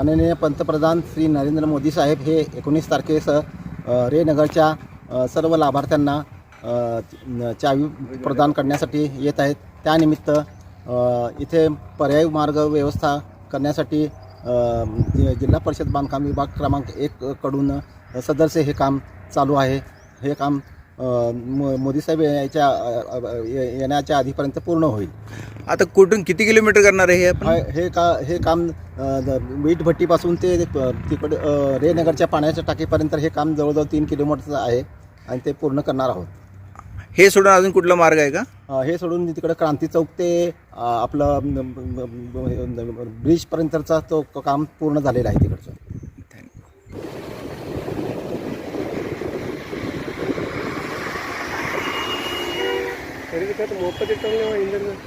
माननीय पंतप्रधान श्री नरेंद्र मोदी साहेब हे एकोणीस तारखेस रेनगरच्या सर्व लाभार्थ्यांना चावी प्रदान करण्यासाठी येत आहेत. त्यानिमित्त इथे पर्यायी मार्ग व्यवस्था करण्यासाठी जिल्हा परिषद बांधकाम विभाग क्रमांक एक कडून सदरचे हे काम चालू आहे. हे काम मो- मोदी साहेब याच्या येण्याच्या आधीपर्यंत पूर्ण होईल. आता कुठून किती किलोमीटर करणार आहे हे आपण? हा- हे का हे काम अ, द- वीट भट्टीपासून ते तिकडे रेनगरच्या पाण्याच्या टाकीपर्यंत हे काम जवळजवळ तीन किलोमीटरचं आहे आणि ते पूर्ण करणार आहोत. हे सोडून अजून कुठला मार्ग आहे का? अ, हे सोडून तिकडे क्रांती चौक ते अ, आपलं ब्रिजपर्यंतचा तो काम पूर्ण झालेला आहे तिकडचं. എനിക്ക് മുപ്പത്തെട്ടോളം